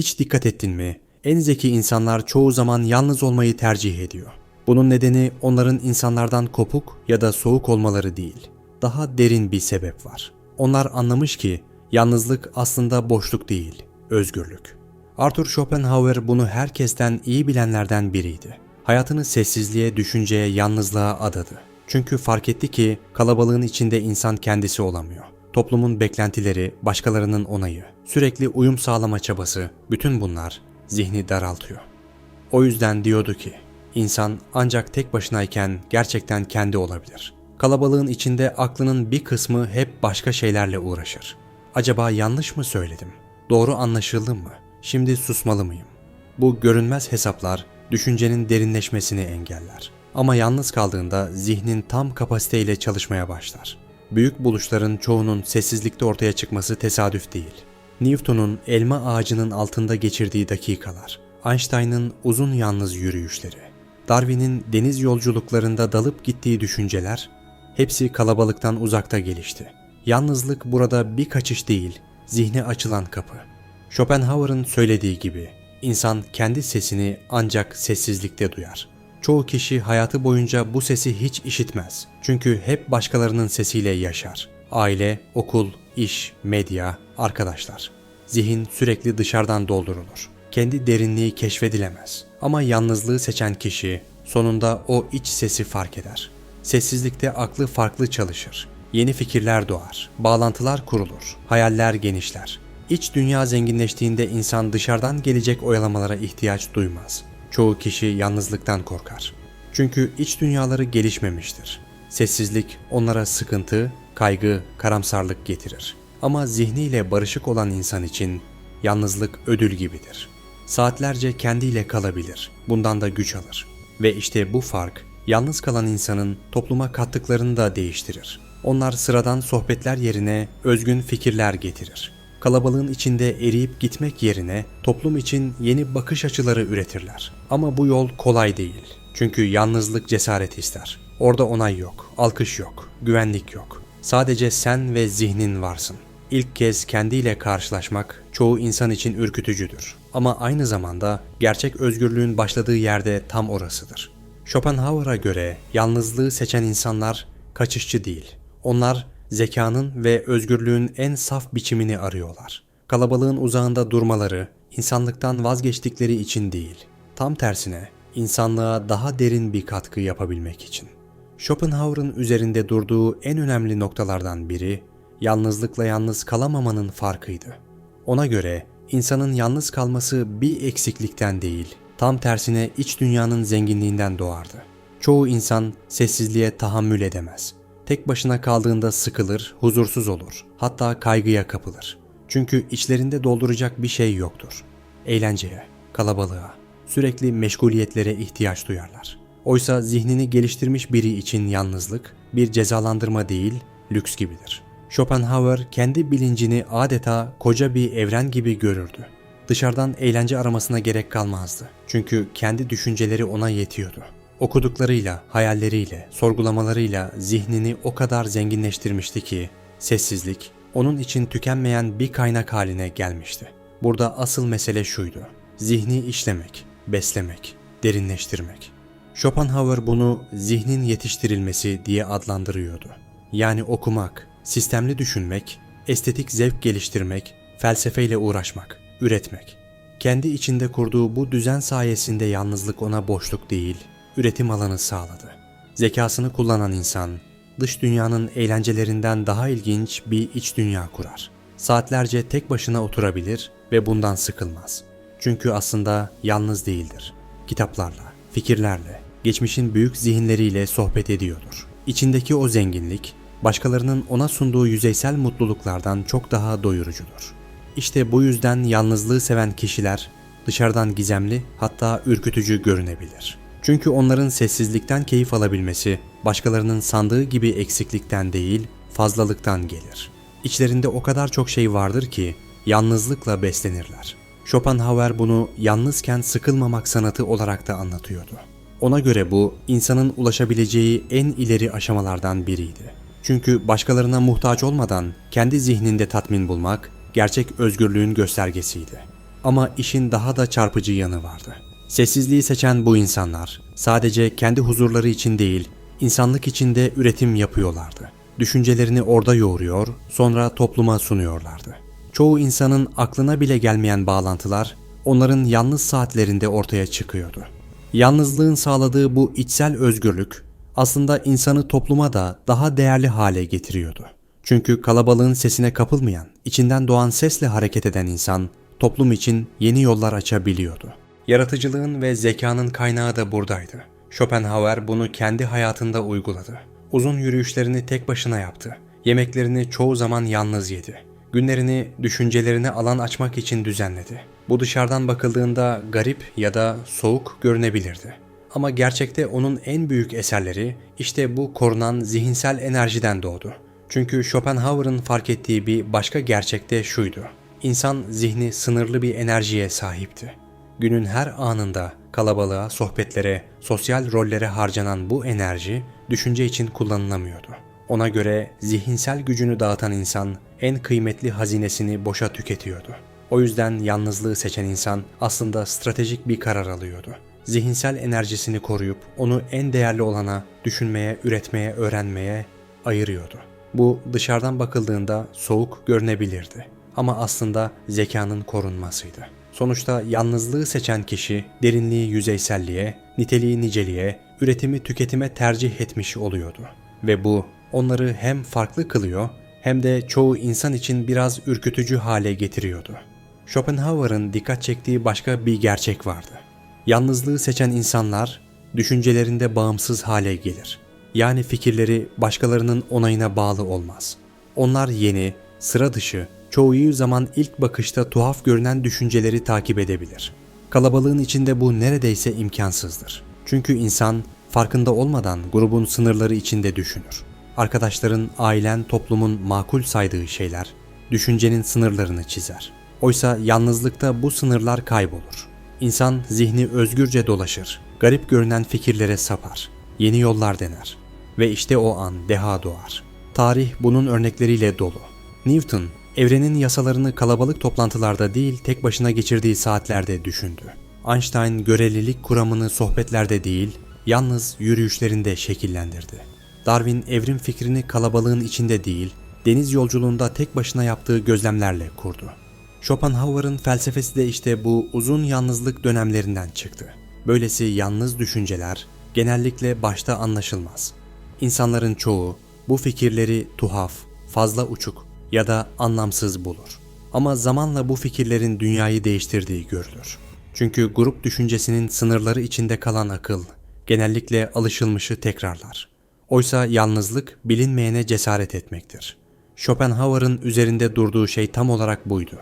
Hiç dikkat ettin mi? En zeki insanlar çoğu zaman yalnız olmayı tercih ediyor. Bunun nedeni onların insanlardan kopuk ya da soğuk olmaları değil. Daha derin bir sebep var. Onlar anlamış ki yalnızlık aslında boşluk değil, özgürlük. Arthur Schopenhauer bunu herkesten iyi bilenlerden biriydi. Hayatını sessizliğe, düşünceye, yalnızlığa adadı. Çünkü fark etti ki kalabalığın içinde insan kendisi olamıyor. Toplumun beklentileri, başkalarının onayı, sürekli uyum sağlama çabası, bütün bunlar zihni daraltıyor. O yüzden diyordu ki, insan ancak tek başınayken gerçekten kendi olabilir. Kalabalığın içinde aklının bir kısmı hep başka şeylerle uğraşır. Acaba yanlış mı söyledim? Doğru anlaşıldı mı? Şimdi susmalı mıyım? Bu görünmez hesaplar düşüncenin derinleşmesini engeller. Ama yalnız kaldığında zihnin tam kapasiteyle çalışmaya başlar. Büyük buluşların çoğunun sessizlikte ortaya çıkması tesadüf değil. Newton'un elma ağacının altında geçirdiği dakikalar, Einstein'ın uzun yalnız yürüyüşleri, Darwin'in deniz yolculuklarında dalıp gittiği düşünceler hepsi kalabalıktan uzakta gelişti. Yalnızlık burada bir kaçış değil, zihne açılan kapı. Schopenhauer'ın söylediği gibi insan kendi sesini ancak sessizlikte duyar. Çoğu kişi hayatı boyunca bu sesi hiç işitmez. Çünkü hep başkalarının sesiyle yaşar. Aile, okul, iş, medya, arkadaşlar. Zihin sürekli dışarıdan doldurulur. Kendi derinliği keşfedilemez. Ama yalnızlığı seçen kişi sonunda o iç sesi fark eder. Sessizlikte aklı farklı çalışır. Yeni fikirler doğar, bağlantılar kurulur, hayaller genişler. İç dünya zenginleştiğinde insan dışarıdan gelecek oyalamalara ihtiyaç duymaz. Çoğu kişi yalnızlıktan korkar. Çünkü iç dünyaları gelişmemiştir. Sessizlik onlara sıkıntı, kaygı, karamsarlık getirir. Ama zihniyle barışık olan insan için yalnızlık ödül gibidir. Saatlerce kendiyle kalabilir. Bundan da güç alır. Ve işte bu fark yalnız kalan insanın topluma kattıklarını da değiştirir. Onlar sıradan sohbetler yerine özgün fikirler getirir. Kalabalığın içinde eriyip gitmek yerine toplum için yeni bakış açıları üretirler. Ama bu yol kolay değil. Çünkü yalnızlık cesaret ister. Orada onay yok, alkış yok, güvenlik yok. Sadece sen ve zihnin varsın. İlk kez kendiyle karşılaşmak çoğu insan için ürkütücüdür. Ama aynı zamanda gerçek özgürlüğün başladığı yerde tam orasıdır. Schopenhauer'a göre yalnızlığı seçen insanlar kaçışçı değil. Onlar zekanın ve özgürlüğün en saf biçimini arıyorlar. Kalabalığın uzağında durmaları, insanlıktan vazgeçtikleri için değil. Tam tersine insanlığa daha derin bir katkı yapabilmek için. Schopenhauer'ın üzerinde durduğu en önemli noktalardan biri yalnızlıkla yalnız kalamamanın farkıydı. Ona göre insanın yalnız kalması bir eksiklikten değil, tam tersine iç dünyanın zenginliğinden doğardı. Çoğu insan sessizliğe tahammül edemez. Tek başına kaldığında sıkılır, huzursuz olur, hatta kaygıya kapılır. Çünkü içlerinde dolduracak bir şey yoktur. Eğlenceye, kalabalığa, sürekli meşguliyetlere ihtiyaç duyarlar. Oysa zihnini geliştirmiş biri için yalnızlık bir cezalandırma değil, lüks gibidir. Schopenhauer kendi bilincini adeta koca bir evren gibi görürdü. Dışarıdan eğlence aramasına gerek kalmazdı. Çünkü kendi düşünceleri ona yetiyordu. Okuduklarıyla, hayalleriyle, sorgulamalarıyla zihnini o kadar zenginleştirmişti ki sessizlik onun için tükenmeyen bir kaynak haline gelmişti. Burada asıl mesele şuydu. Zihni işlemek, beslemek, derinleştirmek. Schopenhauer bunu zihnin yetiştirilmesi diye adlandırıyordu. Yani okumak, sistemli düşünmek, estetik zevk geliştirmek, felsefeyle uğraşmak, üretmek. Kendi içinde kurduğu bu düzen sayesinde yalnızlık ona boşluk değil, üretim alanı sağladı. Zekasını kullanan insan, dış dünyanın eğlencelerinden daha ilginç bir iç dünya kurar. Saatlerce tek başına oturabilir ve bundan sıkılmaz. Çünkü aslında yalnız değildir. Kitaplarla, fikirlerle, geçmişin büyük zihinleriyle sohbet ediyordur. İçindeki o zenginlik, başkalarının ona sunduğu yüzeysel mutluluklardan çok daha doyurucudur. İşte bu yüzden yalnızlığı seven kişiler dışarıdan gizemli hatta ürkütücü görünebilir. Çünkü onların sessizlikten keyif alabilmesi başkalarının sandığı gibi eksiklikten değil, fazlalıktan gelir. İçlerinde o kadar çok şey vardır ki yalnızlıkla beslenirler. Schopenhauer bunu yalnızken sıkılmamak sanatı olarak da anlatıyordu. Ona göre bu insanın ulaşabileceği en ileri aşamalardan biriydi. Çünkü başkalarına muhtaç olmadan kendi zihninde tatmin bulmak gerçek özgürlüğün göstergesiydi. Ama işin daha da çarpıcı yanı vardı. Sessizliği seçen bu insanlar sadece kendi huzurları için değil, insanlık için de üretim yapıyorlardı. Düşüncelerini orada yoğuruyor, sonra topluma sunuyorlardı. Çoğu insanın aklına bile gelmeyen bağlantılar onların yalnız saatlerinde ortaya çıkıyordu. Yalnızlığın sağladığı bu içsel özgürlük aslında insanı topluma da daha değerli hale getiriyordu. Çünkü kalabalığın sesine kapılmayan, içinden doğan sesle hareket eden insan toplum için yeni yollar açabiliyordu. Yaratıcılığın ve zekanın kaynağı da buradaydı. Schopenhauer bunu kendi hayatında uyguladı. Uzun yürüyüşlerini tek başına yaptı. Yemeklerini çoğu zaman yalnız yedi. Günlerini, düşüncelerini alan açmak için düzenledi. Bu dışarıdan bakıldığında garip ya da soğuk görünebilirdi. Ama gerçekte onun en büyük eserleri işte bu korunan zihinsel enerjiden doğdu. Çünkü Schopenhauer'ın fark ettiği bir başka gerçek de şuydu. İnsan zihni sınırlı bir enerjiye sahipti. Günün her anında kalabalığa, sohbetlere, sosyal rollere harcanan bu enerji düşünce için kullanılamıyordu. Ona göre zihinsel gücünü dağıtan insan en kıymetli hazinesini boşa tüketiyordu. O yüzden yalnızlığı seçen insan aslında stratejik bir karar alıyordu. Zihinsel enerjisini koruyup onu en değerli olana düşünmeye, üretmeye, öğrenmeye ayırıyordu. Bu dışarıdan bakıldığında soğuk görünebilirdi ama aslında zekanın korunmasıydı. Sonuçta yalnızlığı seçen kişi derinliği yüzeyselliğe, niteliği niceliğe, üretimi tüketime tercih etmiş oluyordu. Ve bu onları hem farklı kılıyor hem de çoğu insan için biraz ürkütücü hale getiriyordu. Schopenhauer'ın dikkat çektiği başka bir gerçek vardı. Yalnızlığı seçen insanlar düşüncelerinde bağımsız hale gelir. Yani fikirleri başkalarının onayına bağlı olmaz. Onlar yeni, sıra dışı, çoğu zaman ilk bakışta tuhaf görünen düşünceleri takip edebilir. Kalabalığın içinde bu neredeyse imkansızdır. Çünkü insan farkında olmadan grubun sınırları içinde düşünür. Arkadaşların, ailen, toplumun makul saydığı şeyler düşüncenin sınırlarını çizer. Oysa yalnızlıkta bu sınırlar kaybolur. İnsan zihni özgürce dolaşır, garip görünen fikirlere sapar, yeni yollar dener. Ve işte o an deha doğar. Tarih bunun örnekleriyle dolu. Newton, evrenin yasalarını kalabalık toplantılarda değil tek başına geçirdiği saatlerde düşündü. Einstein görelilik kuramını sohbetlerde değil, yalnız yürüyüşlerinde şekillendirdi. Darwin evrim fikrini kalabalığın içinde değil, deniz yolculuğunda tek başına yaptığı gözlemlerle kurdu. Schopenhauer'ın felsefesi de işte bu uzun yalnızlık dönemlerinden çıktı. Böylesi yalnız düşünceler genellikle başta anlaşılmaz. İnsanların çoğu bu fikirleri tuhaf, fazla uçuk ya da anlamsız bulur. Ama zamanla bu fikirlerin dünyayı değiştirdiği görülür. Çünkü grup düşüncesinin sınırları içinde kalan akıl genellikle alışılmışı tekrarlar. Oysa yalnızlık bilinmeyene cesaret etmektir. Schopenhauer'ın üzerinde durduğu şey tam olarak buydu.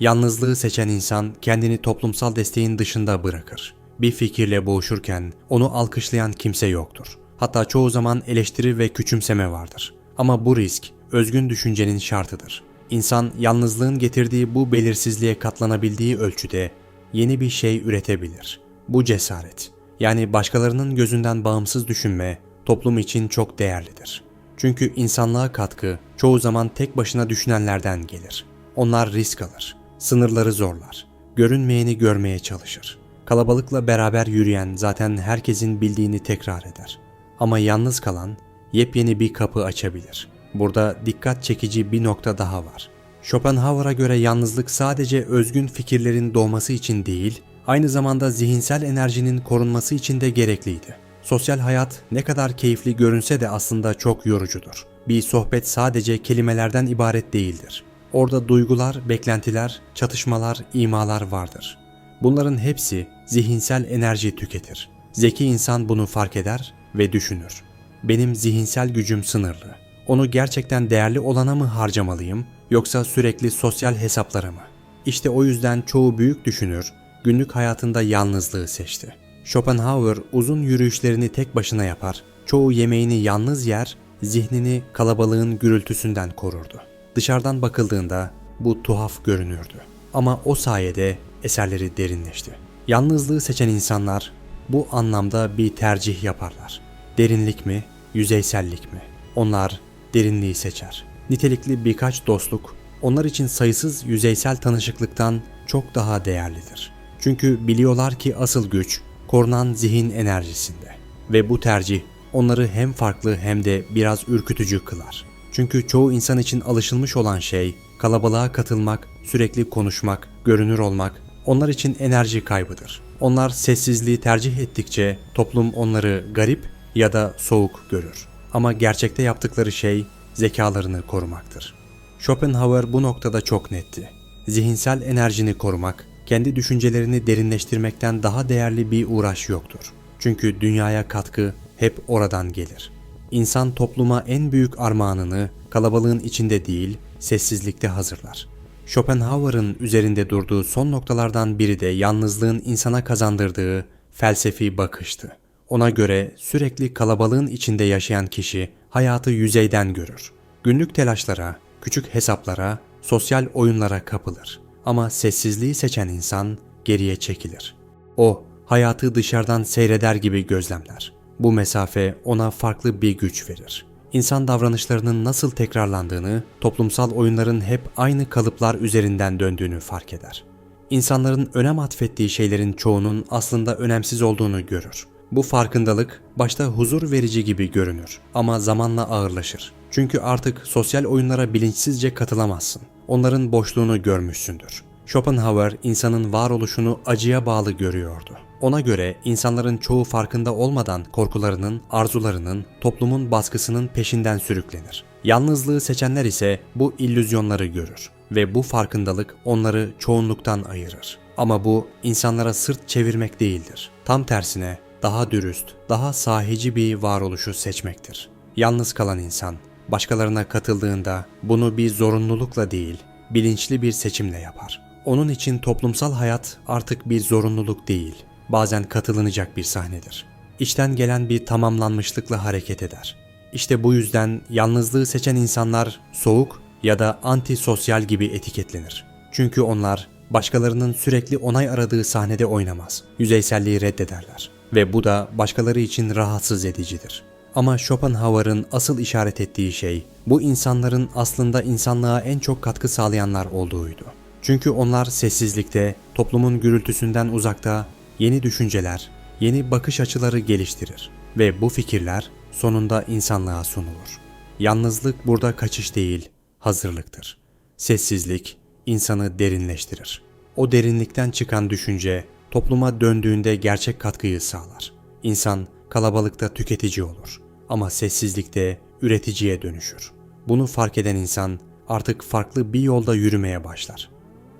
Yalnızlığı seçen insan kendini toplumsal desteğin dışında bırakır. Bir fikirle boğuşurken onu alkışlayan kimse yoktur. Hatta çoğu zaman eleştiri ve küçümseme vardır. Ama bu risk özgün düşüncenin şartıdır. İnsan yalnızlığın getirdiği bu belirsizliğe katlanabildiği ölçüde yeni bir şey üretebilir. Bu cesaret, yani başkalarının gözünden bağımsız düşünme toplum için çok değerlidir. Çünkü insanlığa katkı çoğu zaman tek başına düşünenlerden gelir. Onlar risk alır, sınırları zorlar, görünmeyeni görmeye çalışır. Kalabalıkla beraber yürüyen zaten herkesin bildiğini tekrar eder. Ama yalnız kalan yepyeni bir kapı açabilir. Burada dikkat çekici bir nokta daha var. Schopenhauer'a göre yalnızlık sadece özgün fikirlerin doğması için değil, aynı zamanda zihinsel enerjinin korunması için de gerekliydi. Sosyal hayat ne kadar keyifli görünse de aslında çok yorucudur. Bir sohbet sadece kelimelerden ibaret değildir. Orada duygular, beklentiler, çatışmalar, imalar vardır. Bunların hepsi zihinsel enerji tüketir. Zeki insan bunu fark eder ve düşünür. Benim zihinsel gücüm sınırlı. Onu gerçekten değerli olana mı harcamalıyım yoksa sürekli sosyal hesaplara mı? İşte o yüzden çoğu büyük düşünür günlük hayatında yalnızlığı seçti. Schopenhauer uzun yürüyüşlerini tek başına yapar, çoğu yemeğini yalnız yer, zihnini kalabalığın gürültüsünden korurdu. Dışarıdan bakıldığında bu tuhaf görünürdü. Ama o sayede eserleri derinleşti. Yalnızlığı seçen insanlar bu anlamda bir tercih yaparlar. Derinlik mi, yüzeysellik mi? Onlar derinliği seçer. Nitelikli birkaç dostluk onlar için sayısız yüzeysel tanışıklıktan çok daha değerlidir. Çünkü biliyorlar ki asıl güç korunan zihin enerjisinde ve bu tercih onları hem farklı hem de biraz ürkütücü kılar. Çünkü çoğu insan için alışılmış olan şey kalabalığa katılmak, sürekli konuşmak, görünür olmak onlar için enerji kaybıdır. Onlar sessizliği tercih ettikçe toplum onları garip ya da soğuk görür. Ama gerçekte yaptıkları şey zekalarını korumaktır. Schopenhauer bu noktada çok netti. Zihinsel enerjini korumak, kendi düşüncelerini derinleştirmekten daha değerli bir uğraş yoktur. Çünkü dünyaya katkı hep oradan gelir. İnsan topluma en büyük armağanını kalabalığın içinde değil, sessizlikte hazırlar. Schopenhauer'ın üzerinde durduğu son noktalardan biri de yalnızlığın insana kazandırdığı felsefi bakıştı. Ona göre sürekli kalabalığın içinde yaşayan kişi hayatı yüzeyden görür. Günlük telaşlara, küçük hesaplara, sosyal oyunlara kapılır. Ama sessizliği seçen insan geriye çekilir. O, hayatı dışarıdan seyreder gibi gözlemler. Bu mesafe ona farklı bir güç verir. İnsan davranışlarının nasıl tekrarlandığını, toplumsal oyunların hep aynı kalıplar üzerinden döndüğünü fark eder. İnsanların önem atfettiği şeylerin çoğunun aslında önemsiz olduğunu görür. Bu farkındalık başta huzur verici gibi görünür ama zamanla ağırlaşır. Çünkü artık sosyal oyunlara bilinçsizce katılamazsın. Onların boşluğunu görmüşsündür. Schopenhauer insanın varoluşunu acıya bağlı görüyordu. Ona göre insanların çoğu farkında olmadan korkularının, arzularının, toplumun baskısının peşinden sürüklenir. Yalnızlığı seçenler ise bu illüzyonları görür ve bu farkındalık onları çoğunluktan ayırır. Ama bu insanlara sırt çevirmek değildir. Tam tersine daha dürüst, daha sahici bir varoluşu seçmektir. Yalnız kalan insan başkalarına katıldığında bunu bir zorunlulukla değil, bilinçli bir seçimle yapar. Onun için toplumsal hayat artık bir zorunluluk değil, bazen katılınacak bir sahnedir. İçten gelen bir tamamlanmışlıkla hareket eder. İşte bu yüzden yalnızlığı seçen insanlar soğuk ya da antisosyal gibi etiketlenir. Çünkü onlar başkalarının sürekli onay aradığı sahnede oynamaz. Yüzeyselliği reddederler ve bu da başkaları için rahatsız edicidir. Ama Schopenhauer'ın asıl işaret ettiği şey bu insanların aslında insanlığa en çok katkı sağlayanlar olduğuydu. Çünkü onlar sessizlikte, toplumun gürültüsünden uzakta yeni düşünceler, yeni bakış açıları geliştirir ve bu fikirler sonunda insanlığa sunulur. Yalnızlık burada kaçış değil, hazırlıktır. Sessizlik insanı derinleştirir. O derinlikten çıkan düşünce topluma döndüğünde gerçek katkıyı sağlar. İnsan kalabalıkta tüketici olur ama sessizlikte üreticiye dönüşür. Bunu fark eden insan artık farklı bir yolda yürümeye başlar.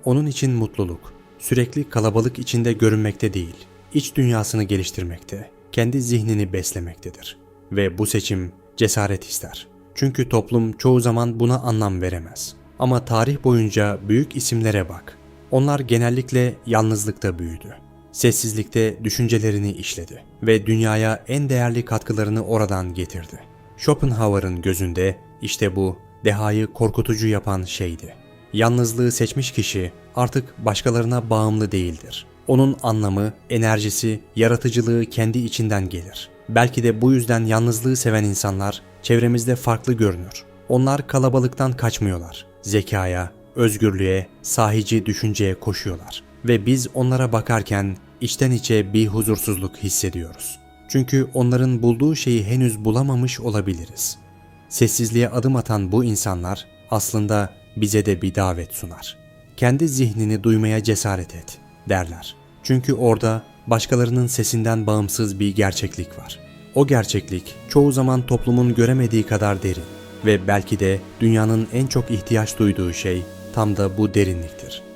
Onun için mutluluk sürekli kalabalık içinde görünmekte değil, iç dünyasını geliştirmekte, kendi zihnini beslemektedir. Ve bu seçim cesaret ister. Çünkü toplum çoğu zaman buna anlam veremez. Ama tarih boyunca büyük isimlere bak. Onlar genellikle yalnızlıkta büyüdü. Sessizlikte düşüncelerini işledi ve dünyaya en değerli katkılarını oradan getirdi. Schopenhauer'ın gözünde işte bu dehayı korkutucu yapan şeydi. Yalnızlığı seçmiş kişi artık başkalarına bağımlı değildir. Onun anlamı, enerjisi, yaratıcılığı kendi içinden gelir. Belki de bu yüzden yalnızlığı seven insanlar çevremizde farklı görünür. Onlar kalabalıktan kaçmıyorlar. Zekaya, özgürlüğe, sahici düşünceye koşuyorlar. Ve biz onlara bakarken içten içe bir huzursuzluk hissediyoruz. Çünkü onların bulduğu şeyi henüz bulamamış olabiliriz. Sessizliğe adım atan bu insanlar aslında bize de bir davet sunar. Kendi zihnini duymaya cesaret et derler. Çünkü orada başkalarının sesinden bağımsız bir gerçeklik var. O gerçeklik çoğu zaman toplumun göremediği kadar derin ve belki de dünyanın en çok ihtiyaç duyduğu şey tam da bu derinliktir.